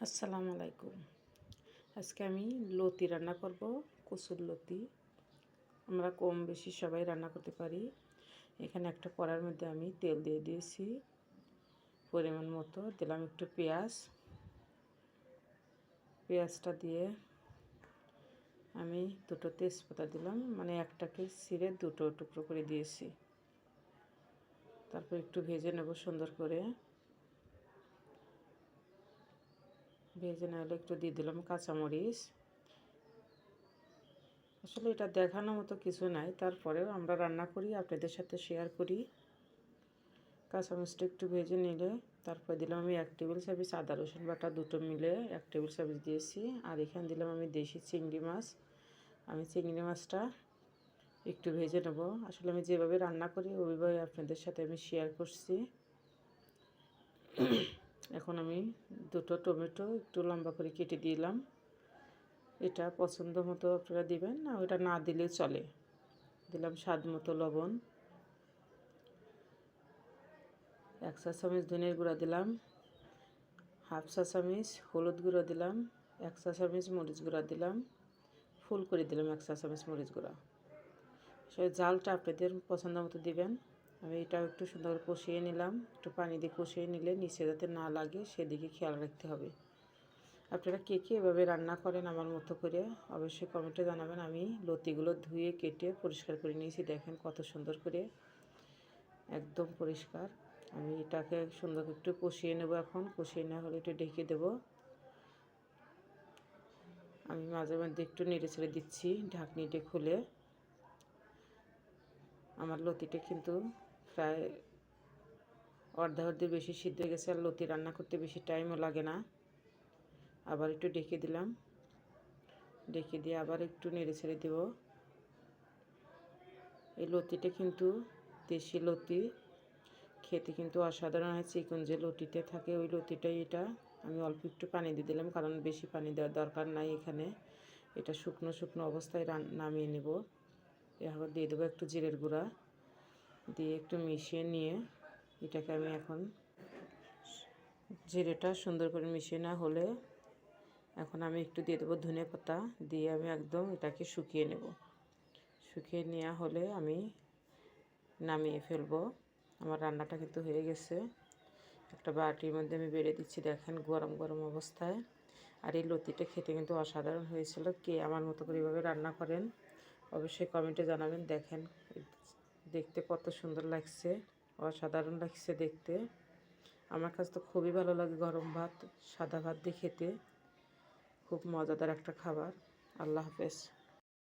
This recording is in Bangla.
আসসালামু আলাইকুম। আজকে আমি লতি রান্না করব, কচুর লতি। আমরা কম বেশি সবাই রান্না করতে পারি। এখানে একটা কড়ার মধ্যে আমি তেল দিয়ে দিয়েছি। পরিমাণ মতো দিলাম একটু পেঁয়াজ। পেঁয়াজটা দিয়ে আমি দুটো তেজপাতা দিলাম মানে একটাকে ছিঁড়ে দুটো টুকরো করে দিয়েছি। তারপর একটু ভেজে নেব সুন্দর করে। ভেজে নাহলে একটু দিয়ে দিলাম কাঁচামরিচ। আসলে এটা দেখানোর মতো কিছু নাই, তারপরেও আমরা রান্না করি, আপনাদের সাথে শেয়ার করি। কাঁচামরিচটা একটু ভেজে নিলে, তারপর দিলাম আমি এক টেবিল চামচ আদা, রসুন বাটা দুটো মিলে এক টেবিল চামচ দিয়েছি। আর এখানে দিলাম আমি দেশি চিংড়ি মাছ। আমি চিংড়ি মাছটা একটু ভেজে নেব। আসলে আমি যেভাবে রান্না করি, ওইভাবে আপনাদের সাথে আমি শেয়ার করছি। এখন আমি দুটো টমেটো একটু লম্বা করে কেটে দিলাম। এটা পছন্দ মতো আপনারা দিবেন, না ওটা না দিলেও চলে। দিলাম স্বাদ মতো লবণ। এক চা চামচ ধনের গুঁড়া দিলাম, হাফ চা চামচ হলুদ গুঁড়ো দিলাম, এক চা চামচ মরিচ গুঁড়া দিলাম, ফুল করে দিলাম এক চা চামচ মরিচ গুঁড়া। সেই জালটা আপনাদের পছন্দ মতো দিবেন। আমি এটাও একটু সুন্দর করে কষিয়ে নিলাম। একটু পানি দিয়ে কষিয়ে নিলে নিচে যাতে না লাগে, সেদিকে খেয়াল রাখতে হবে। আপনারা কে কে এভাবে রান্না করেন আমার মতো করে অবশ্যই কমেন্টে জানাবেন। আমি লতিগুলো ধুয়ে, কেটে পরিষ্কার করে নিয়েছি। দেখেন কত সুন্দর করে, একদম পরিষ্কার। আমি এটাকে সুন্দর একটু কষিয়ে নেব এখন। কষিয়ে নেওয়া হলে একটু ঢেকে দেব। আমি মাঝে মধ্যে একটু নেড়ে ছেড়ে দিচ্ছি ঢাকনিটা খুলে। আমার লতিটা কিন্তু প্রায় অর্ধা অর্ধে বেশি সিদ্ধ গেছে, আর লতি রান্না করতে বেশি টাইমও লাগে না। আবার একটু ডেকে দিলাম। ডেকে দিয়ে আবার একটু নেড়ে ছেড়ে দেব। এই লতিটা কিন্তু দেশি লতি। খেতে কিন্তু অসাধারণ হয়, চিকন যে লতিতে থাকে ওই লতিটাই এটা। আমি অল্প একটু পানি দিয়ে দিলাম, কারণ বেশি পানি দেওয়ার দরকার নাই এখানে। এটা শুকনো শুকনো অবস্থায় নামিয়ে নেব। এবার দিয়ে দেবো একটু জিরের গুঁড়া। দিয়ে একটু মিশিয়ে নিয়ে এটাকে আমি এখন জিরেটা সুন্দর করে মিশিয়ে না হলে এখন আমি একটু দিয়ে দেবো ধনে পাতা দিয়ে আমি একদম এটাকে শুকিয়ে নেব। শুকিয়ে নেওয়া হলে আমি নামিয়ে ফেলব। আমার রান্নাটা কিন্তু হয়ে গেছে। একটা বাটির মধ্যে আমি বেড়ে দিচ্ছি, দেখেন গরম গরম অবস্থায়। আর এই লতিটা খেতে কিন্তু অসাধারণ হয়েছিল। কে আমার মতো করে এভাবে রান্না করেন, অবশ্যই কমেন্টে জানাবেন। দেখেন দেখতে কত সুন্দর লাগছে, অসাধারণ লাগছে দেখতে। আমার কাছে তো খুবই ভালো লাগে গরম ভাত, সাদা ভাত দিয়ে খেতে। খুব মজাদার একটা খাবার। আল্লাহ হাফেজ।